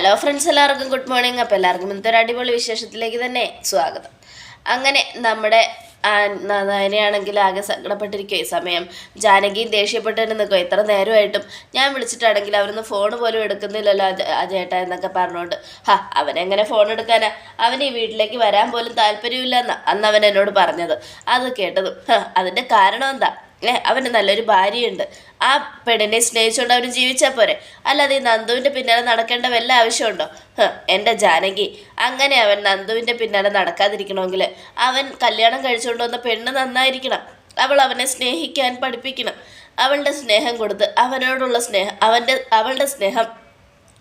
Hello friends എല്ലാവർക്കും good morning അപ്പോൾ എല്ലാവർക്കും ഇന്നത്തെ ഒരു അടിപൊളി വിശേഷത്തിലേക്ക് തന്നെ സ്വാഗതം. അങ്ങനെ നമ്മുടെ നയനയാണെങ്കിൽ ആകെ സങ്കടപ്പെട്ടിരിക്കും ഈ സമയം. ജാനകിയും ദേഷ്യപ്പെട്ടിട്ട് നിൽക്കുക എത്ര നേരമായിട്ടും ഞാൻ വിളിച്ചിട്ടാണെങ്കിൽ അവരൊന്നും ഫോൺ പോലും എടുക്കുന്നില്ലല്ലോ ആ ചേട്ട എന്നൊക്കെ പറഞ്ഞുകൊണ്ട് ഹാ അവനെങ്ങനെ ഫോൺ എടുക്കാനാ? അവൻ ഈ വീട്ടിലേക്ക് വരാൻ പോലും താല്പര്യമില്ല എന്നാ അന്ന് അവൻ എന്നോട് പറഞ്ഞത്. അത് കേട്ടതും "ഹ, അതിന്റെ കാരണം എന്താ? ഏ അവന് നല്ലൊരു ഭാര്യയുണ്ട്. ആ പെണ്ണിനെ സ്നേഹിച്ചുകൊണ്ട് അവന് ജീവിച്ചാൽ പോരെ. അല്ലാതെ ഈ നന്ദുവിന്റെ പിന്നാലെ നടക്കേണ്ട വല്ല ആവശ്യമുണ്ടോ? എന്റെ ജാനകി അങ്ങനെ അവൻ നന്ദുവിന്റെ പിന്നാലെ നടക്കാതിരിക്കണമെങ്കിൽ അവൻ കല്യാണം കഴിച്ചുകൊണ്ട് വന്ന പെണ്ണ് നന്നായിരിക്കണം. അവൾ അവനെ സ്നേഹിക്കാൻ പഠിപ്പിക്കണം. അവളുടെ സ്നേഹം കൊടുത്ത് അവനോടുള്ള സ്നേഹം അവന്റെ അവളുടെ സ്നേഹം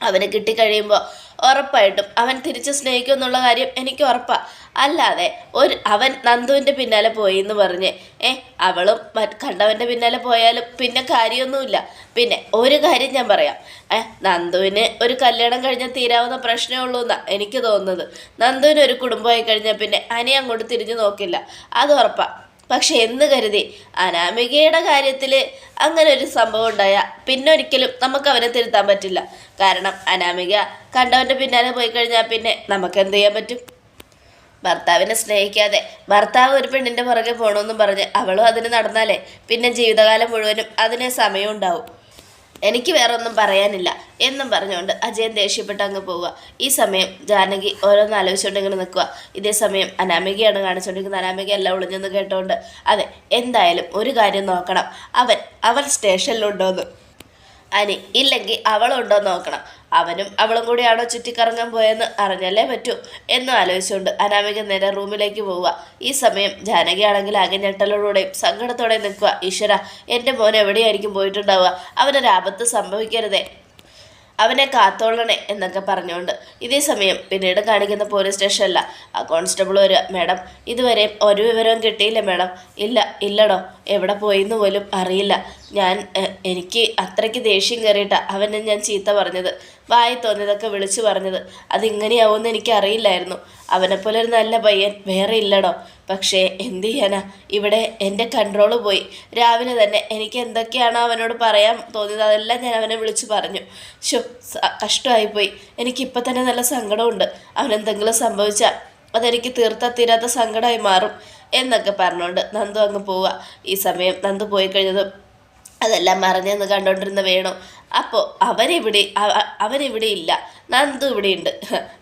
അവന് കിട്ടിക്കഴിയുമ്പോൾ ഉറപ്പായിട്ടും അവൻ തിരിച്ച് സ്നേഹിക്കും എന്നുള്ള കാര്യം എനിക്ക് ഉറപ്പാണ് അല്ലാതെ ഒരു അവൻ നന്ദുവിന്റെ പിന്നാലെ പോയി എന്ന് പറഞ്ഞ് ഏ അവളും കണ്ടവന്റെ പിന്നാലെ പോയാലും പിന്നെ കാര്യമൊന്നുമില്ല. പിന്നെ ഒരു കാര്യം ഞാൻ പറയാം. ഏ നന്ദുവിന് ഒരു കല്യാണം കഴിഞ്ഞാൽ തീരാവുന്ന പ്രശ്നമേ ഉള്ളൂ എന്നാണ് എനിക്ക് തോന്നുന്നത്. നന്ദുവിന് ഒരു കുടുംബമായി കഴിഞ്ഞാൽ പിന്നെ അനി അങ്ങോട്ട് തിരിഞ്ഞു നോക്കില്ല. അത് ഉറപ്പാണ് പക്ഷെ എന്ന് കരുതി. അനാമികയുടെ കാര്യത്തിൽ അങ്ങനെ ഒരു സംഭവം ഉണ്ടായാൽ പിന്നെ ഒരിക്കലും നമുക്ക് അവനെ തിരുത്താൻ പറ്റില്ല. കാരണം അനാമിക കണ്ടവന്റെ പിന്നാലെ പോയി കഴിഞ്ഞാൽ പിന്നെ നമുക്ക് എന്ത് ചെയ്യാൻ പറ്റും? ഭർത്താവിനെ സ്നേഹിക്കാതെ ഭർത്താവ് ഒരു പെണ്ണിന്റെ പുറകെ പോകണമെന്നും പറഞ്ഞ് അവളും അതിന് നടന്നാലേ പിന്നെ ജീവിതകാലം മുഴുവനും അതിന് സമയം ഉണ്ടാവും എനിക്ക് വേറെ ഒന്നും പറയാനില്ല എന്നും പറഞ്ഞുകൊണ്ട് അജയൻ ദേഷ്യപ്പെട്ട് അങ്ങ് പോവുക. ഈ സമയം ജാനകി ഓരോന്ന് ആലോചിച്ചുകൊണ്ട് ഇങ്ങനെ നിൽക്കുക. ഇതേ സമയം അനാമികയാണ് കാണിച്ചുകൊണ്ടിരിക്കുന്നത്. അനാമിക എല്ലാം ഒളിഞ്ഞെന്ന് കേട്ടോണ്ട് അതെ എന്തായാലും ഒരു കാര്യം നോക്കണം. അവൻ അവൻ സ്റ്റേഷനിലുണ്ടോന്ന്. അനി ഇല്ലെങ്കിൽ അവളുണ്ടോ നോക്കണം. അവനും അവളും കൂടിയാണോ ചുറ്റിക്കറങ്ങാൻ പോയെന്ന് അറിഞ്ഞല്ലേ പറ്റൂ എന്നും ആലോചിച്ചുകൊണ്ട് അനാമിക നേരെ റൂമിലേക്ക് പോവുക. ഈ സമയം ജാനകിയാണെങ്കിൽ ആകെ ഞെട്ടലോടുകൂടെയും സങ്കടത്തോടെയും നിൽക്കുക. ഈശ്വര എന്റെ മോൻ എവിടെയായിരിക്കും പോയിട്ടുണ്ടാവുക? അവനൊരാപത്ത് സംഭവിക്കരുതേ. അവനെ കാത്തോളണേ എന്നൊക്കെ പറഞ്ഞുകൊണ്ട് ഇതേ സമയം പിന്നീട് കാണിക്കുന്ന പോലീസ് സ്റ്റേഷനല്ല ആ കോൺസ്റ്റബിൾ വരിക. മാഡം ഇതുവരെയും ഒരു വിവരവും കിട്ടിയില്ല മാഡം. ഇല്ല ഇല്ലടോ. എവിടെ പോയിന്ന് പോലും അറിയില്ല. ഞാൻ എനിക്ക് അത്രയ്ക്ക് ദേഷ്യം കയറിയിട്ടാണ് അവനെ ഞാൻ ചീത്ത പറഞ്ഞത്. വായി തോന്നിയതൊക്കെ വിളിച്ചു പറഞ്ഞത്. അതിങ്ങനെയാവുമെന്ന് എനിക്ക് അറിയില്ലായിരുന്നു അവനെപ്പോലെ ഒരു നല്ല പയ്യൻ വേറെ ഇല്ലടോ. പക്ഷേ എന്ത് ചെയ്യാനാ? ഇവിടെ എന്റെ കൺട്രോൾ പോയി. രാവിലെ തന്നെ എനിക്ക് എന്തൊക്കെയാണോ അവനോട് പറയാൻ തോന്നിയത് അതെല്ലാം ഞാൻ അവനെ വിളിച്ചു പറഞ്ഞു. ഷോ കഷ്ടമായിപ്പോയി. എനിക്കിപ്പോൾ തന്നെ നല്ല സങ്കടമുണ്ട് അവനെന്തെങ്കിലും സംഭവിച്ചാൽ അതെനിക്ക് തീർത്താ തീരാത്ത സങ്കടമായി മാറും എന്നൊക്കെ പറഞ്ഞുകൊണ്ട് നന്ദു അങ്ങ് പോവുക ഈ സമയം നന്ദു പോയി കഴിഞ്ഞതും അതെല്ലാം മറഞ്ഞെന്ന് കണ്ടുകൊണ്ടിരുന്ന വേണു. അപ്പോൾ അവരിവിടെ അവ- അവരിവിടെ ഇല്ല. നന്ദു ഇവിടെ ഉണ്ട്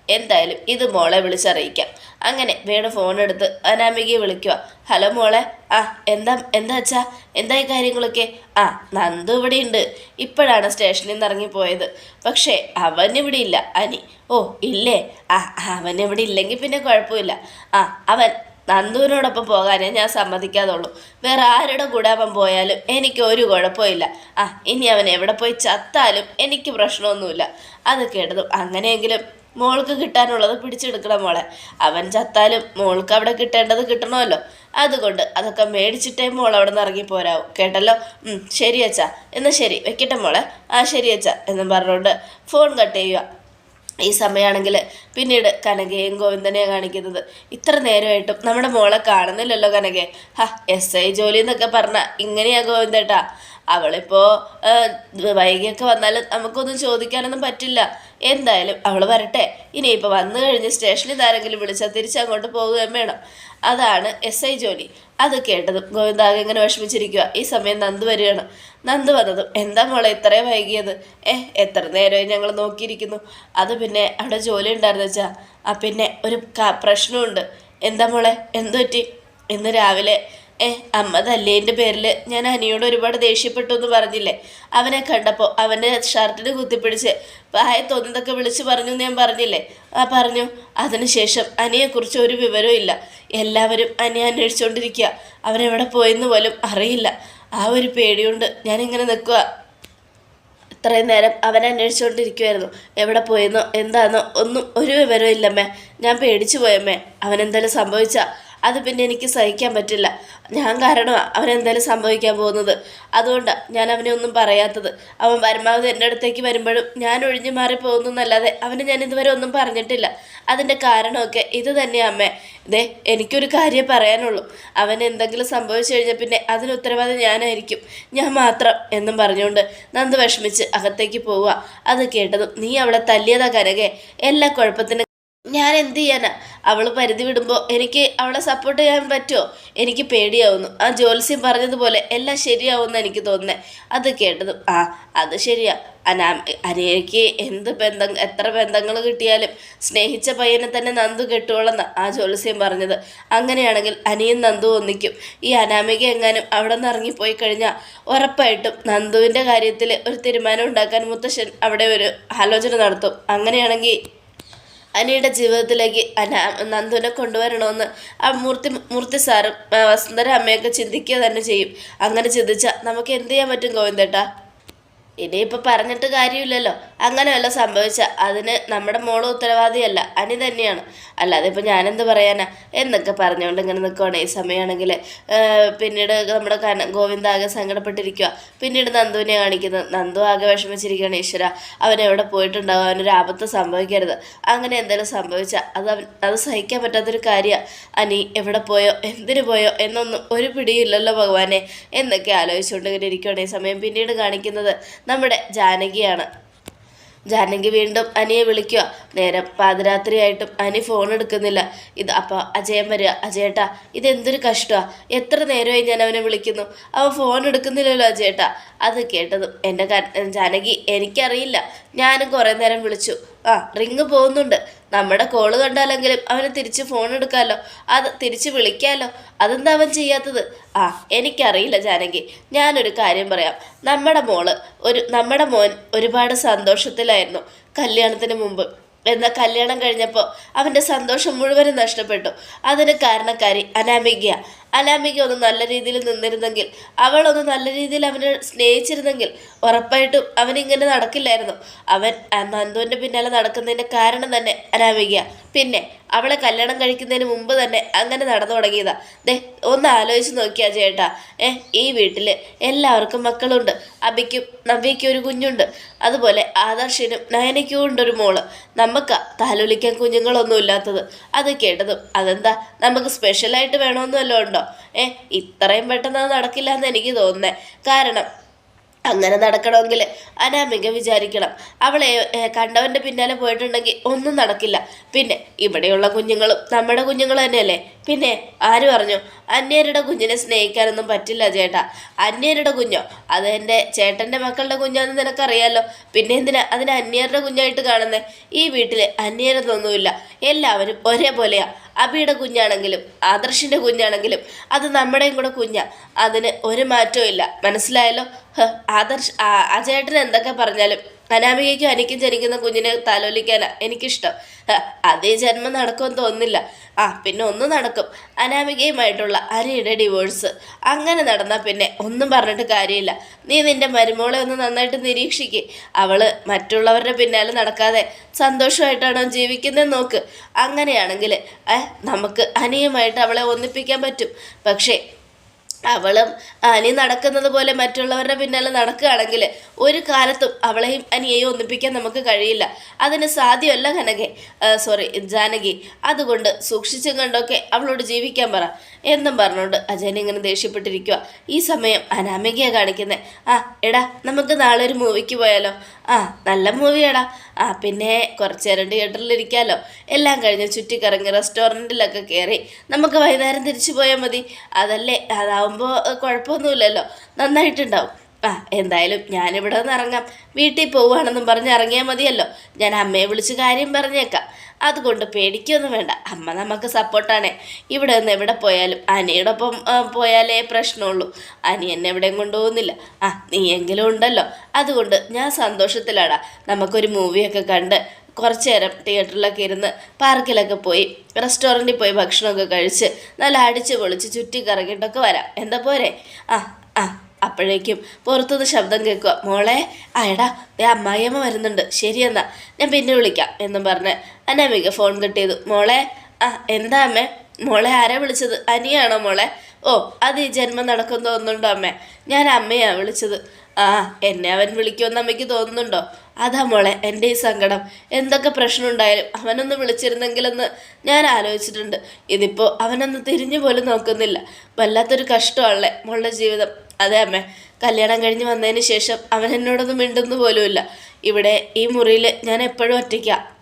എന്തായാലും ഇത് മോളെ വിളിച്ചറിയിക്കാം. അങ്ങനെ വേണു ഫോൺ എടുത്ത് അനാമികയെ വിളിക്കുക ഹലോ മോളെ. ആ എന്താ എന്താ അച്ഛാ? എന്തായി കാര്യങ്ങളൊക്കെ? ആ നന്ദു ഇവിടെ ഉണ്ട് ഇപ്പോഴാണ് സ്റ്റേഷനിൽ നിന്ന് ഇറങ്ങിപ്പോയത്. പക്ഷേ അവൻ ഇവിടെ ഇല്ല. അനി ഓ ഇല്ലേ? ആ അവൻ ഇവിടെ ഇല്ലെങ്കിൽ പിന്നെ കുഴപ്പമില്ല. ആ അവൻ നന്ദുവിനോടൊപ്പം പോകാനേ ഞാൻ സമ്മതിക്കാതുള്ളൂ. വേറെ ആരുടെ കൂടെ അവൻ പോയാലും എനിക്ക് ഒരു കുഴപ്പമില്ല. ആ ഇനി അവൻ എവിടെ പോയി ചത്താലും എനിക്ക് പ്രശ്നമൊന്നുമില്ല. അത് കേട്ടതും അങ്ങനെയെങ്കിലും മോൾക്ക് കിട്ടാനുള്ളത് പിടിച്ചെടുക്കണം മോളെ. അവൻ ചത്താലും മോൾക്ക് അവിടെ കിട്ടേണ്ടത് കിട്ടണമല്ലോ. അതുകൊണ്ട് അതൊക്കെ മേടിച്ചിട്ടേ മോൾ അവിടെ നിന്ന് ഇറങ്ങി പോരാവും. കേട്ടല്ലോ? ശരി അച്ഛാ. എന്നാൽ ശരി വെക്കട്ടെ മോളെ. ആ ശരി അച്ഛാ. എന്നും പറഞ്ഞുകൊണ്ട് ഫോൺ കട്ട് ചെയ്യുക. ഈ സമയമാണെങ്കിൽ പിന്നീട് കനകയും ഗോവിന്ദനെയും കാണിക്കുന്നത്. ഇത്ര നേരമായിട്ടും നമ്മുടെ മോളെ കാണുന്നില്ലല്ലോ കനകയെ ഹാ എസ് ഐ ജോലി എന്നൊക്കെ പറഞ്ഞ ഇങ്ങനെയാ ഗോവിന്ദേട്ടാ. അവളിപ്പോൾ വൈകിയൊക്കെ വന്നാൽ നമുക്കൊന്നും ചോദിക്കാനൊന്നും പറ്റില്ല. എന്തായാലും അവൾ വരട്ടെ. ഇനിയിപ്പോൾ വന്നു കഴിഞ്ഞ് സ്റ്റേഷനിൽ ആരെങ്കിലും വിളിച്ചാൽ തിരിച്ചങ്ങോട്ട് പോവുകയും വേണം. അതാണ് എസ് ഐ ജോലി. അത് കേട്ടതും ഗോവിന്ദാകെ ഇങ്ങനെ വിഷമിച്ചിരിക്കുക ഈ സമയം നന്ദു വരികയാണ്. നന്ദു വന്നതും എന്താ മോളെ ഇത്രയും വൈകിയത്? ഏ എത്ര നേരമായി ഞങ്ങൾ നോക്കിയിരിക്കുന്നു. അത് പിന്നെ അവിടെ ജോലി ഉണ്ടായിരുന്നു വെച്ചാ ആ പിന്നെ ഒരു പ്രശ്നമുണ്ട്. എന്താ മോളെ? എന്തു പറ്റി ഇന്ന് രാവിലെ ഏ അമ്മ തല്ലേന്റെ പേരിൽ ഞാൻ അനിയോട് ഒരുപാട് ദേഷ്യപ്പെട്ടു എന്ന് പറഞ്ഞില്ലേ? അവനെ കണ്ടപ്പോൾ അവന്റെ ഷർട്ടിന് കുത്തിപ്പിടിച്ച് വായ തോന്നുന്നതൊക്കെ വിളിച്ച് പറഞ്ഞു എന്ന് ഞാൻ പറഞ്ഞില്ലേ? ആ പറഞ്ഞു. അതിനുശേഷം അനിയെക്കുറിച്ച് ഒരു വിവരവും ഇല്ല. എല്ലാവരും അനിയെ അന്വേഷിച്ചുകൊണ്ടിരിക്കുക അവനെവിടെ പോയെന്ന് പോലും അറിയില്ല. ആ ഒരു പേടിയുണ്ട്. ഞാനിങ്ങനെ നിൽക്കുക ഇത്രയും നേരം അവൻ അന്വേഷിച്ചുകൊണ്ടിരിക്കുമായിരുന്നു എവിടെ പോയെന്നോ എന്താണെന്നോ ഒന്നും ഒരു വിവരവും ഇല്ലമ്മേ. ഞാൻ പേടിച്ചു പോയമ്മേ. അവനെന്തായാലും സംഭവിച്ചാൽ സംഭവിച്ച അത് പിന്നെ എനിക്ക് സഹിക്കാൻ പറ്റില്ല. ഞാൻ കാരണം അവനെന്തായാലും സംഭവിക്കാൻ പോകുന്നത്. അതുകൊണ്ടാണ് ഞാൻ അവനെ ഒന്നും പറയാത്തത്. അവൻ പരമാവധി എന്റെ അടുത്തേക്ക് വരുമ്പോഴും ഞാൻ ഒഴിഞ്ഞു മാറി പോകുന്നു എന്നല്ലാതെ അവന് ഞാൻ ഇതുവരെ ഒന്നും പറഞ്ഞിട്ടില്ല. അതിന്റെ കാരണമൊക്കെ ഇത് തന്നെയാ അമ്മേ. ഇതേ എനിക്കൊരു കാര്യം പറയാനുള്ളൂ. അവൻ എന്തെങ്കിലും സംഭവിച്ചു കഴിഞ്ഞാൽ പിന്നെ അതിന് ഉത്തരവാദി ഞാനായിരിക്കും. ഞാൻ മാത്രം എന്നും പറഞ്ഞുകൊണ്ട് നന്ദ് വിഷമിച്ച് അകത്തേക്ക് പോവുക. അത് കേട്ടതും നീ അവളെ തല്ലിയതാ കരകെ എല്ലാ കുഴപ്പത്തിനും ഞാൻ എന്ത് ചെയ്യാനാ അവൾ പരിധി വിടുമ്പോൾ എനിക്ക് അവളെ സപ്പോർട്ട് ചെയ്യാൻ പറ്റുമോ എനിക്ക് പേടിയാവുന്നു. ആ ജോത്സ്യം പറഞ്ഞതുപോലെ എല്ലാം ശരിയാവുമെന്ന് എനിക്ക് തോന്നുന്നത് അത് കേട്ടത് ആ അത് ശരിയാ. അനാ അനേക്ക് എന്ത് ബന്ധം എത്ര ബന്ധങ്ങൾ കിട്ടിയാലും സ്നേഹിച്ച പയ്യനെ തന്നെ നന്ദു കെട്ടുകൊള്ളെന്ന് ആ ജോത്സ്യം പറഞ്ഞത്. അങ്ങനെയാണെങ്കിൽ അനിയും നന്ദു ഒന്നിക്കും. ഈ അനാമിക എങ്ങാനും അവിടെ നിന്ന് ഇറങ്ങിപ്പോയി കഴിഞ്ഞാൽ ഉറപ്പായിട്ടും നന്ദുവിന്റെ കാര്യത്തിൽ ഒരു തീരുമാനം ഉണ്ടാക്കാൻ മുത്തശ്ശൻ അവിടെ ഒരു ആലോചന നടത്തും. അങ്ങനെയാണെങ്കിൽ അനിയുടെ ജീവിതത്തിലേക്ക് അന നന്ദുവിനെ കൊണ്ടുവരണമെന്ന് ആ മൂർത്തി മൂർത്തി സാറും വസുന്ധര അമ്മയൊക്കെ ചിന്തിക്കുക തന്നെ ചെയ്യും. അങ്ങനെ ചിന്തിച്ചാൽ നമുക്ക് എന്ത് ചെയ്യാൻ പറ്റും ഗോവിന്ദേട്ടാ? ഇനിയിപ്പോൾ പറഞ്ഞിട്ട് കാര്യമില്ലല്ലോ. അങ്ങനെ വല്ല സംഭവിച്ച. അതിന് നമ്മുടെ മോൾ ഉത്തരവാദിയല്ല. അനി തന്നെയാണ്. അല്ലാതെ ഇപ്പോൾ ഞാനെന്ത് പറയാനാ? എന്നൊക്കെ പറഞ്ഞുകൊണ്ട് ഇങ്ങനെ നിൽക്കുവാണ് ഈ സമയമാണെങ്കിൽ പിന്നീട് നമ്മുടെ കന ഗോവിന്ദ ആകെ സങ്കടപ്പെട്ടിരിക്കുക പിന്നീട് നന്ദുവിനെ കാണിക്കുന്നത് നന്ദു ആകെ വിഷമിച്ചിരിക്കുകയാണ് ഈശ്വര. അവൻ എവിടെ പോയിട്ടുണ്ടാവും? അവനൊരു ആപത്ത് സംഭവിക്കരുത്. അങ്ങനെ എന്തെങ്കിലും സംഭവിച്ചാൽ അത് അവൻ അത് സഹിക്കാൻ പറ്റാത്തൊരു കാര്യമാണ് അനി എവിടെ പോയോ? എന്തിനു പോയോ? എന്നൊന്നും ഒരു പിടിയില്ലല്ലോ ഭഗവാനെ. എന്നൊക്കെ ആലോചിച്ചുകൊണ്ട് ഇങ്ങനെ ഇരിക്കുകയാണ് ഈ സമയം. പിന്നീട് കാണിക്കുന്നത് നമ്മുടെ ജാനകിയാണ്. ജാനകി വീണ്ടും അനിയെ വിളിക്കുക. നേരം പാതിരാത്രിയായിട്ടും അനി ഫോൺ എടുക്കുന്നില്ല. ഇത് അപ്പോൾ അജയൻ വരിക. അജയേട്ടാ ഇതെന്തൊരു കഷ്ടമാണ് എത്ര നേരമായി ഞാൻ അവനെ വിളിക്കുന്നു. അവൻ ഫോൺ എടുക്കുന്നില്ലല്ലോ അജയേട്ടാ. അത് കേട്ടതും എന്റെ ജാനകി എനിക്കറിയില്ല. ഞാനും കുറേ നേരം വിളിച്ചു. ആ റിങ് പോകുന്നുണ്ട്. നമ്മുടെ കോൾ കണ്ടാലെങ്കിലും അവന് തിരിച്ച് ഫോൺ എടുക്കാമല്ലോ അത് തിരിച്ച് വിളിക്കാമല്ലോ അതെന്താ അവൻ ചെയ്യാത്തത്? ആ എനിക്കറിയില്ല ജാനകി. ഞാനൊരു കാര്യം പറയാം. നമ്മുടെ മോൾ ഒരു നമ്മുടെ മോൻ ഒരുപാട് സന്തോഷത്തിലായിരുന്നു കല്യാണത്തിന് മുമ്പ്. എന്നാൽ കല്യാണം കഴിഞ്ഞപ്പോൾ അവന്റെ സന്തോഷം മുഴുവനും നഷ്ടപ്പെട്ടു. അതിന് കാരണക്കാരി അനാമികയ. അനാമിക ഒന്ന് നല്ല രീതിയിൽ നിന്നിരുന്നെങ്കിൽ അവൾ ഒന്ന് നല്ല രീതിയിൽ അവനെ സ്നേഹിച്ചിരുന്നെങ്കിൽ ഉറപ്പായിട്ടും അവൻ ഇങ്ങനെ നടക്കില്ലായിരുന്നു. അവൻ നന്ദുവിന്റെ പിന്നാലെ നടക്കുന്നതിന്റെ കാരണം തന്നെ അനാമികയ പിന്നെ അവളെ കല്യാണം കഴിക്കുന്നതിന് മുമ്പ് തന്നെ അങ്ങനെ നടന്നു തുടങ്ങിയതാ. ദേ ഒന്ന് ആലോചിച്ച് നോക്കിയാ ചേട്ടാ. ഏ ഈ വീട്ടിൽ എല്ലാവർക്കും മക്കളുണ്ട്. അബിക്കും നവ്യയ്ക്കും ഒരു കുഞ്ഞുണ്ട്. അതുപോലെ ആദർശിനും നയനയ്ക്കും ഉണ്ട് ഒരു മോൾ. നമുക്ക് താലോലിക്കാൻ കുഞ്ഞുങ്ങളൊന്നും ഇല്ലാത്തത്. അത് കേട്ടതും അതെന്താ? നമുക്ക് സ്പെഷ്യലായിട്ട് വേണമെന്നല്ലോ ഉണ്ടോ? ഏ ഇത്രയും പെട്ടെന്ന് അത് നടക്കില്ല എന്ന് എനിക്ക് തോന്നുന്നത് കാരണം അങ്ങനെ നടക്കണമെങ്കിൽ അനാമിക വിചാരിക്കണം. അവളെ കണ്ടവന്റെ പിന്നാലെ പോയിട്ടുണ്ടെങ്കിൽ ഒന്നും നടക്കില്ല. പിന്നെ ഇവിടെയുള്ള കുഞ്ഞുങ്ങളും നമ്മുടെ കുഞ്ഞുങ്ങൾ തന്നെയല്ലേ? പിന്നെ ആര് പറഞ്ഞു? അന്യരുടെ കുഞ്ഞിനെ സ്നേഹിക്കാനൊന്നും പറ്റില്ല ചേട്ടാ. അന്യരുടെ കുഞ്ഞോ? അത് എന്റെ ചേട്ടന്റെ മക്കളുടെ കുഞ്ഞാന്ന് നിനക്കറിയാലോ. പിന്നെ എന്തിനാ അതിനെ അന്യരുടെ കുഞ്ഞായിട്ട് കാണുന്നേ? ഈ വീട്ടിൽ അന്യരതൊന്നുമില്ല എല്ലാവരും ഒരേപോലെയാ. അബിയുടെ കുഞ്ഞാണെങ്കിലും ആദർശിന്റെ കുഞ്ഞാണെങ്കിലും അത് നമ്മുടെയും കൂടെ കുഞ്ഞാ. അതിന് ഒരു മാറ്റവും ഇല്ല. മനസ്സിലായല്ലോ? ആദർശ് ചേട്ടൻ എന്തൊക്കെ പറഞ്ഞാലും അനാമികയ്ക്കും എനിക്കും ജനിക്കുന്ന കുഞ്ഞിനെ താലോലിക്കാനാ എനിക്കിഷ്ടം. അതേ ജന്മം നടക്കുമെന്ന് തോന്നുന്നില്ല. ആ പിന്നെ ഒന്നും നടക്കും. അനാമികയുമായിട്ടുള്ള അനിയുടെ ഡിവോഴ്സ്. അങ്ങനെ നടന്നാൽ പിന്നെ ഒന്നും പറഞ്ഞിട്ട് കാര്യമില്ല. നീ നിന്റെ മരുമോളെ ഒന്ന് നന്നായിട്ട് നിരീക്ഷിക്കേ. അവൾ മറ്റുള്ളവരുടെ പിന്നാലെ നടക്കാതെ സന്തോഷമായിട്ടാണോ ജീവിക്കുന്നത് നോക്ക്. അങ്ങനെയാണെങ്കിൽ നമുക്ക് അനിയുമായിട്ട് അവളെ ഒന്നിപ്പിക്കാൻ പറ്റും. പക്ഷേ അവളും അനി നടക്കുന്നത് പോലെ മറ്റുള്ളവരുടെ പിന്നാലെ നടക്കുകയാണെങ്കിൽ ഒരു കാലത്തും അവളെയും അനിയെയും ഒന്നിപ്പിക്കാൻ നമുക്ക് കഴിയില്ല. അതിന് സാധ്യമല്ല കനകെ. സോറി ജാനകി. അതുകൊണ്ട് സൂക്ഷിച്ചും കണ്ടൊക്കെ അവളോട് ജീവിക്കാൻ പറ. എന്നും പറഞ്ഞുകൊണ്ട് അജയൻ ഇങ്ങനെ ദേഷ്യപ്പെട്ടിരിക്കുക ഈ സമയം അനാമികയാണ് കാണിക്കുന്നത് ആ എടാ നമുക്ക് നാളെ ഒരു മൂവിക്ക് പോയാലോ? ആ നല്ല മൂവിയാടാ. ആ പിന്നെ കുറച്ച് നേരം തിയേറ്ററിലിരിക്കാമല്ലോ എല്ലാം കഴിഞ്ഞ് ചുറ്റിക്കറങ്ങി റെസ്റ്റോറന്റിലൊക്കെ കയറി നമുക്ക് വൈകുന്നേരം തിരിച്ചു പോയാൽ മതി. അതല്ലേ അതാവുമ്പോൾ കുഴപ്പമൊന്നുമില്ലല്ലോ. നന്നായിട്ടുണ്ടാവും. ആ എന്തായാലും ഞാനിവിടെ നിന്ന് ഇറങ്ങാം. വീട്ടിൽ പോവുകയാണെന്നും പറഞ്ഞ് ഇറങ്ങിയാൽ മതിയല്ലോ. ഞാൻ അമ്മയെ വിളിച്ച് കാര്യം പറഞ്ഞേക്കാം. അതുകൊണ്ട് പേടിക്കൊന്നും വേണ്ട. അമ്മ നമുക്ക് സപ്പോർട്ടാണ്. ഇവിടെ നിന്ന് എവിടെ പോയാലും അനിയോടൊപ്പം പോയാലേ പ്രശ്നമുള്ളൂ. അനി എന്നെ എവിടെയും കൊണ്ടുപോകുന്നില്ല. ആ നീയെങ്കിലും ഉണ്ടല്ലോ. അതുകൊണ്ട് ഞാൻ സന്തോഷത്തിലാടാ. നമുക്കൊരു മൂവിയൊക്കെ കണ്ട് കുറച്ച് നേരം തിയേറ്ററിലൊക്കെ ഇരുന്ന് പാർക്കിലൊക്കെ പോയി റെസ്റ്റോറന്റിൽ പോയി ഭക്ഷണമൊക്കെ കഴിച്ച് നല്ല അടിച്ച് പൊളിച്ച് ചുറ്റി കറങ്ങിയിട്ടൊക്കെ വരാം. എന്താ പോരെ? ആ അപ്പോഴേക്കും പുറത്തുനിന്ന് ശബ്ദം കേൾക്കുക. മോളെ ആ എടാ ദേ അമ്മായിയമ്മ വരുന്നുണ്ട്. ശരിയെന്നാ ഞാൻ പിന്നെ വിളിക്കാം എന്നും പറഞ്ഞ് അനാമിക ഫോൺ കട്ട് ചെയ്തു. മോളെ ആ എന്താ അമ്മേ? മോളെ ആരാ വിളിച്ചത്? അനിയാണോ മോളെ? ഓ അത് ഈ ജന്മം നടക്കും തോന്നുന്നുണ്ടോ അമ്മേ? ഞാൻ അമ്മയാ വിളിച്ചത്. ആ എന്നെ അവൻ വിളിക്കുമെന്ന് അമ്മയ്ക്ക് തോന്നുന്നുണ്ടോ? അതാ മോളെ എന്റെ ഈ സങ്കടം. എന്തൊക്കെ പ്രശ്നം ഉണ്ടായാലും അവനൊന്ന് വിളിച്ചിരുന്നെങ്കിലെന്ന് ഞാൻ ആലോചിച്ചിട്ടുണ്ട്. ഇതിപ്പോൾ അവനൊന്ന് തിരിഞ്ഞു പോലും നോക്കുന്നില്ല. വല്ലാത്തൊരു കഷ്ടമാണല്ലേ മോളുടെ ജീവിതം. അതെ അമ്മേ. കല്യാണം കഴിഞ്ഞ് വന്നതിന് ശേഷം അവൻ എന്നോടൊന്നും മിണ്ടുന്നു പോലുമില്ല. ഇവിടെ ഈ മുറിയിൽ ഞാൻ എപ്പോഴും ഒറ്റയ്ക്കാം.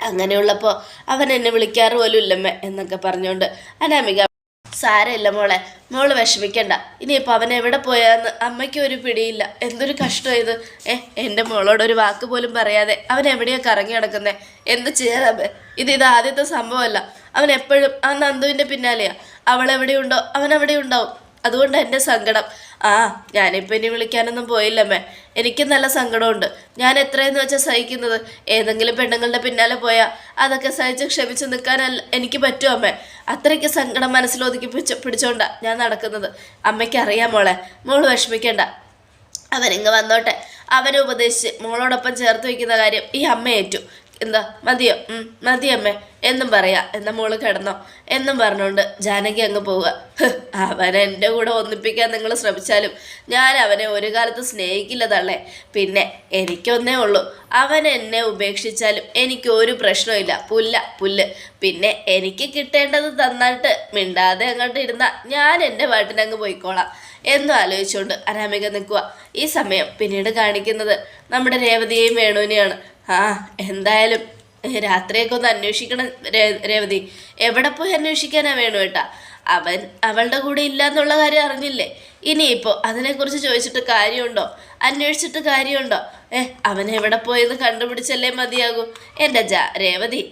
അങ്ങനെയുള്ളപ്പോൾ അവൻ എന്നെ വിളിക്കാറ് പോലും ഇല്ലമ്മേ എന്നൊക്കെ പറഞ്ഞുകൊണ്ട് അനാമിക സാരമില്ല മോളെ മോൾ വിഷമിക്കണ്ട. ഇനിയിപ്പോൾ അവൻ എവിടെ പോയാന്ന് അമ്മയ്ക്ക് ഒരു പിടിയില്ല. എന്തൊരു കഷ്ടം ഇത്. ഏ എന്റെ മോളോട് ഒരു വാക്ക് പോലും പറയാതെ അവൻ എവിടെയൊക്കെ കറങ്ങി നടക്കുന്നേ? എന്ത് ചെയ്യാമേ ഇത് ഇത് ആദ്യത്തെ സംഭവമല്ല. അവൻ എപ്പോഴും ആ നന്ദുവിന്റെ പിന്നാലെയാണ് അവൾ എവിടെയുണ്ടോ അവൻ അവിടെ ഉണ്ടാവും അതുകൊണ്ട് എന്റെ സങ്കടം. ആ ഞാനിപ്പോൾ ഇനി വിളിക്കാനൊന്നും പോയില്ലമ്മേ. എനിക്ക് നല്ല സങ്കടമുണ്ട്. ഞാൻ എത്രയെന്ന് വെച്ചാൽ സഹിക്കുന്നത്? ഏതെങ്കിലും പെണ്ണുങ്ങളുടെ പിന്നാലെ പോയാൽ അതൊക്കെ സഹിച്ച് ക്ഷമിച്ച് നിൽക്കാനല്ല എനിക്ക് പറ്റുമോ അമ്മേ. അത്രയ്ക്ക് സങ്കടം മനസ്സിലൊതുക്കി പിടിച്ച് പിടിച്ചോണ്ടാ ഞാൻ നടക്കുന്നത്. അമ്മയ്ക്ക് അറിയാം മോളെ. മോൾ വിഷമിക്കേണ്ട. അവനിങ്ങ് വന്നോട്ടെ. അവനെ ഉപദേശിച്ച് മോളോടൊപ്പം ചേർത്ത് വയ്ക്കുന്ന കാര്യം ഈ അമ്മ ഏറ്റു. എന്താ? മതിയോ? ഉം, മതി എന്നും പറയാ. എന്നാ മോൾ കിടന്നോ. എന്നും പറഞ്ഞുകൊണ്ട് ജാനകി അങ്ങ് പോവുക. അവനെ എന്റെ കൂടെ ഒന്നിപ്പിക്കാൻ നിങ്ങൾ ശ്രമിച്ചാലും ഞാൻ അവനെ ഒരു കാലത്ത് സ്നേഹിക്കില്ല തള്ളേ പിന്നെ എനിക്കൊന്നേ ഉള്ളൂ. അവൻ എന്നെ ഉപേക്ഷിച്ചാലും എനിക്ക് ഒരു പ്രശ്നമില്ല പുല്ല പുല്ല്. പിന്നെ എനിക്ക് കിട്ടേണ്ടത് തന്നിട്ട് മിണ്ടാതെ അങ്ങോട്ട് ഇരുന്ന ഞാൻ എന്റെ പാട്ടിനങ്ങ് പോയിക്കോളാം. എന്നും ആലോചിച്ചുകൊണ്ട് അനാമിക നിൽക്കുക ഈ സമയം പിന്നീട് കാണിക്കുന്നത് നമ്മുടെ രേവതിയെയും വേണുവിനെയാണ്. ആ എന്തായാലും രാത്രിയൊക്കെ ഒന്ന് അന്വേഷിക്കണം രേവതി. എവിടെ പോയി അന്വേഷിക്കാനാ വേണു കേട്ടാ അവൻ അവളുടെ കൂടെ ഇല്ല എന്നുള്ള കാര്യം അറിഞ്ഞില്ലേ? ഇനിയിപ്പോൾ അതിനെക്കുറിച്ച് ചോദിച്ചിട്ട് കാര്യമുണ്ടോ? അന്വേഷിച്ചിട്ട് കാര്യമുണ്ടോ? ഏ അവൻ എവിടെ പോയെന്ന് കണ്ടുപിടിച്ചല്ലേ മതിയാകൂ. എന്റെ ജാ രേവതി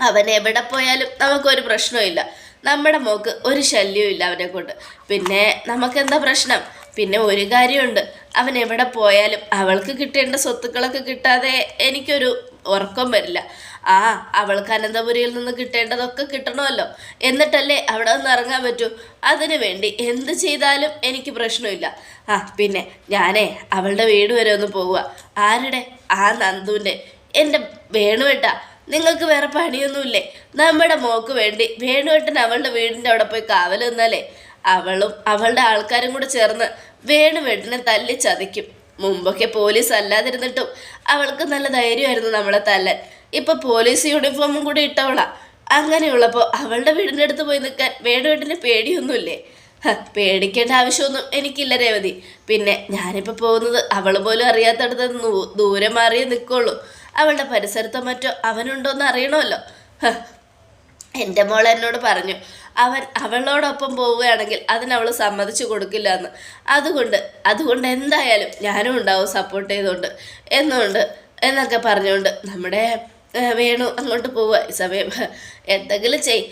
അവൻ എവിടെ പോയാലും നമുക്കൊരു പ്രശ്നമില്ല നമ്മുടെ മോക്ക് ഒരു ശല്യവും ഇല്ല അവനെ കൊണ്ട് പിന്നെ നമുക്കെന്താ പ്രശ്നം? പിന്നെ ഒരു കാര്യമുണ്ട്. അവൻ എവിടെ പോയാലും അവൾക്ക് കിട്ടേണ്ട സ്വത്തുക്കളൊക്കെ കിട്ടാതെ എനിക്കൊരു ഉറക്കം വരില്ല. ആ അവൾക്ക് അനന്തപുരിയിൽ നിന്ന് കിട്ടേണ്ടതൊക്കെ കിട്ടണമല്ലോ. എന്നിട്ടല്ലേ അവിടെ നിന്ന് ഇറങ്ങാൻ പറ്റൂ. അതിനു വേണ്ടി എന്ത് ചെയ്താലും എനിക്ക് പ്രശ്നമില്ല. ആ പിന്നെ ഞാനേ അവളുടെ വീട് വരെ ഒന്ന് പോവുക. ആരുടെ? ആ നന്ദുവിന്റെ. എന്റെ വേണുവേട്ട നിങ്ങൾക്ക് വേറെ പണിയൊന്നുമില്ലേ? നമ്മുടെ മോക്ക് വേണ്ടി വേണുവേട്ടൻ അവളുടെ വീടിന്റെ അവിടെ പോയി കാവൽ നിന്നാലേ അവളും അവളുടെ ആൾക്കാരും കൂടെ ചേർന്ന് വേണുവേട്ടനെ തല്ലി ചതിക്കും. മുമ്പൊക്കെ പോലീസ് അല്ലാതിരുന്നിട്ടും അവൾക്ക് നല്ല ധൈര്യമായിരുന്നു നമ്മളെ തല്ലാൻ. ഇപ്പൊ പോലീസ് യൂണിഫോമും കൂടി ഇട്ടവളാ. അങ്ങനെയുള്ളപ്പോൾ അവളുടെ വീടിന്റെ അടുത്ത് പോയി നിൽക്കാൻ വേണുവേട്ടന് പേടിയൊന്നുമില്ലേ? പേടിക്കേണ്ട ആവശ്യമൊന്നും എനിക്കില്ല രേവതി. പിന്നെ ഞാനിപ്പോൾ പോകുന്നത് അവൾ പോലും അറിയാത്തടത്ത് ദൂരെ മാറിയേ നിൽക്കുള്ളൂ. അവളുടെ പരിസരത്തോ മറ്റോ അവനുണ്ടോ എന്ന് അറിയണമല്ലോ എന്റെ മോൾ എന്നോട് പറഞ്ഞു അവൻ അവളോടൊപ്പം പോവുകയാണെങ്കിൽ അതിനവൾ സമ്മതിച്ചു കൊടുക്കില്ല എന്ന് അതുകൊണ്ട് അതുകൊണ്ട് എന്തായാലും ഞാനും ഉണ്ടാവും സപ്പോർട്ട് ചെയ്തുകൊണ്ട്. എന്നുകൊണ്ട് എന്നൊക്കെ പറഞ്ഞുകൊണ്ട് നമ്മുടെ വേണു അങ്ങോട്ട് പോവുക. ഈ സമയം എന്തെങ്കിലും ചെയ്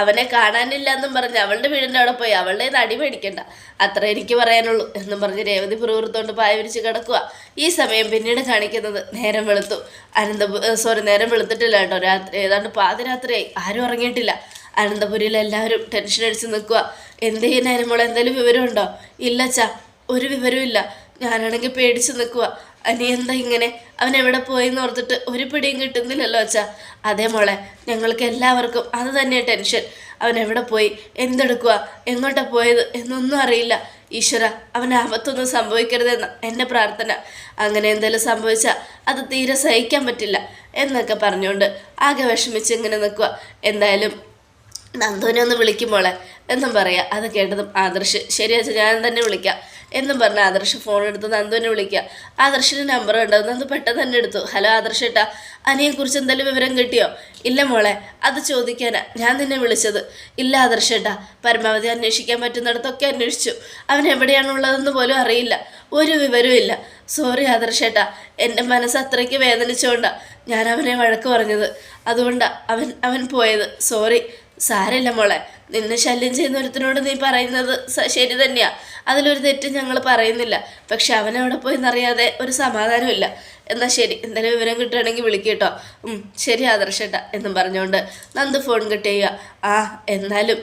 അവനെ കാണാനില്ല എന്നും പറഞ്ഞ് അവളുടെ വീടിന്റെ അവിടെ പോയി അവളുടെ അടി മേടിക്കണ്ട. അത്ര എനിക്ക് പറയാനുള്ളൂ എന്നും പറഞ്ഞ് രേവതി പുറകുറുത്തോണ്ട് പായ വിരിച്ച് കിടക്കുക ഈ സമയം പിന്നീട് കാണിക്കുന്നത് നേരം വെളുത്തു. അനന്ത സോറി നേരം വെളുത്തിട്ടില്ല കേട്ടോ. രാത്രി ഏതാണ്ട് പാതിരാത്രിയായി. ആരും ഉറങ്ങിയിട്ടില്ല. അനന്തപുരിയിൽ എല്ലാവരും ടെൻഷൻ അടിച്ച് നിൽക്കുക എന്ത് ചെയ്യാനായിരുന്നു മോളെ എന്തെങ്കിലും വിവരമുണ്ടോ? ഇല്ല ചാ ഒരു വിവരവും ഇല്ല. ഞാനാണെങ്കിൽ പേടിച്ച് നിൽക്കുക അനി എന്താ ഇങ്ങനെ? അവൻ എവിടെ പോയി എന്ന് ഓർത്തിട്ട് ഒരു പിടിയും കിട്ടുന്നില്ലല്ലോ അച്ഛാ. അതേ മോളെ ഞങ്ങൾക്ക് എല്ലാവർക്കും അത് തന്നെയാണ് ടെൻഷൻ. അവൻ എവിടെ പോയി? എന്തെടുക്കുക എങ്ങോട്ടാ പോയത്? എന്നൊന്നും അറിയില്ല. ഈശ്വര അവൻ ആപത്തൊന്നും സംഭവിക്കരുതെന്ന എന്റെ പ്രാർത്ഥന. അങ്ങനെ എന്തെങ്കിലും സംഭവിച്ചാൽ അത് തീരെ സഹിക്കാൻ പറ്റില്ല എന്നൊക്കെ പറഞ്ഞുകൊണ്ട് ആകെ വിഷമിച്ച് ഇങ്ങനെ നിൽക്കുക എന്തായാലും നന്ദുവിനെ ഒന്ന് വിളിക്കുമ്പോളെ എന്നും പറയാം. അത് കേട്ടതും ആദർശ് ശരി അച്ഛാ ഞാൻ തന്നെ വിളിക്കാം. എന്നും പറഞ്ഞ ആദർശ് ഫോൺ എടുത്ത് നന്ദുവിനെ വിളിക്കുക. ആദർശിന്റെ നമ്പർ ഉണ്ട് നന്ദു പെട്ടെന്ന് തന്നെ എടുത്തു. ഹലോ ആദർശ് ഏട്ടാ അനിയെക്കുറിച്ച് എന്തെങ്കിലും വിവരം കിട്ടിയോ? ഇല്ല മോളെ അത് ചോദിക്കാനാ. ഞാൻ നിന്നെ വിളിച്ചത്. ഇല്ല ആദർശ് ഏട്ടാ പരമാവധി അന്വേഷിക്കാൻ പറ്റുന്നിടത്തൊക്കെ അന്വേഷിച്ചു. അവൻ എവിടെയാണുള്ളതെന്ന് പോലും അറിയില്ല. ഒരു വിവരവും ഇല്ല. സോറി ആദർശേട്ടാ എന്റെ മനസ്സ് അത്രയ്ക്ക് വേദനിച്ചുകൊണ്ടാണ് ഞാൻ അവനെ വഴക്ക് പറഞ്ഞത്. അതുകൊണ്ടാണ് അവൻ അവൻ പോയത്. സോറി. സാരമില്ല മോളെ നിന്നെ ശല്യം ചെയ്യുന്ന ഒരുത്തിനോട് നീ പറയുന്നത് ശരി തന്നെയാ. അതിലൊരു തെറ്റ് ഞങ്ങൾ പറയുന്നില്ല. പക്ഷെ അവൻ അവിടെ പോയി എന്നറിയാതെ ഒരു സമാധാനമില്ല എന്നാൽ ശരി എന്തെങ്കിലും വിവരം കിട്ടുകയാണെങ്കിൽ വിളിക്കട്ടോ ശരി ആദർശട്ട എന്നും പറഞ്ഞുകൊണ്ട് നന്ദ് ഫോൺ കട്ട് ആ എന്നാലും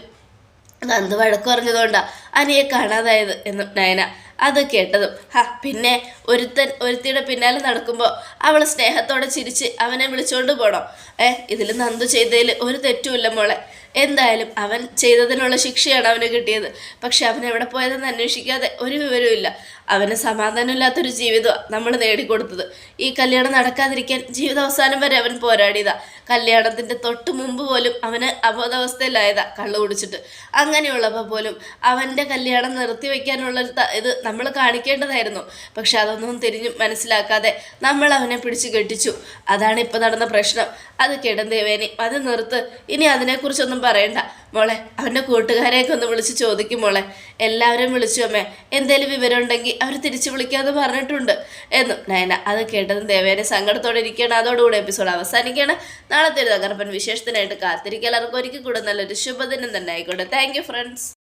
നന്ദ് വഴക്ക് പറഞ്ഞതുകൊണ്ടാ അനിയെ കാണാതായത് എന്ന് നയന അത് കേട്ടതും. ഹാ പിന്നെ ഒരുത്തൻ ഒരുത്തിയുടെ പിന്നാലെ നടക്കുമ്പോൾ അവൾ സ്നേഹത്തോടെ ചിരിച്ച് അവനെ വിളിച്ചുകൊണ്ട് പോകണം ഏ ഇതിൽ നന്ദു ചെയ്തതിൽ ഒരു തെറ്റുമില്ല മോളെ. എന്തായാലും അവൻ ചെയ്തതിനുള്ള ശിക്ഷയാണ് അവന് കിട്ടിയത്. പക്ഷെ അവൻ എവിടെ പോയതെന്ന് അന്വേഷിക്കാതെ ഒരു വിവരവുമില്ല അവന് സമാധാനമില്ലാത്തൊരു ജീവിതമാണ് നമ്മൾ നേടിക്കൊടുത്തത്. ഈ കല്യാണം നടക്കാതിരിക്കാൻ ജീവിതാവസാനം വരെ അവൻ പോരാടിയതാ. കല്യാണത്തിന്റെ തൊട്ട് മുമ്പ് പോലും അവന് അബോധാവസ്ഥയിലായതാ കള്ളു കുടിച്ചിട്ട്. അങ്ങനെയുള്ളപ്പോൾ പോലും അവന്റെ കല്യാണം നിർത്തിവെക്കാനുള്ള ഇത് നമ്മൾ കാണിക്കേണ്ടതായിരുന്നു. പക്ഷെ അതൊന്നും തിരിഞ്ഞു മനസ്സിലാക്കാതെ നമ്മൾ അവനെ പിടിച്ചു കെട്ടിച്ചു. അതാണ് ഇപ്പോൾ നടന്ന പ്രശ്നം. അത് കിടൻ ദേവേനി അത് നിർത്ത്. ഇനി അതിനെക്കുറിച്ചൊന്നും പറയണ്ട. മോളെ അവന്റെ കൂട്ടുകാരെയൊക്കെ ഒന്ന് വിളിച്ച് ചോദിക്കും മോളെ. എല്ലാവരും വിളിച്ചു അമ്മേ. എന്തേലും വിവരം ഉണ്ടെങ്കിൽ അവർ തിരിച്ചു വിളിക്കാമെന്ന് പറഞ്ഞിട്ടുണ്ട്. എന്നും. നയന അത് കേട്ടതും ദേവേനെ സങ്കടത്തോടെ ഇരിക്കുകയാണ്. അതോടുകൂടി എപ്പിസോഡ് അവസാനിക്കുകയാണ്. നാളത്തെ ഒരു തകർപ്പൻ വിശേഷത്തിനായിട്ട് കാത്തിരിക്കുക. എല്ലാവർക്കും ഒരിക്കൽ കൂടെ നല്ലൊരു ശുഭദിനം തന്നെ ആയിക്കോട്ടെ. Thank friends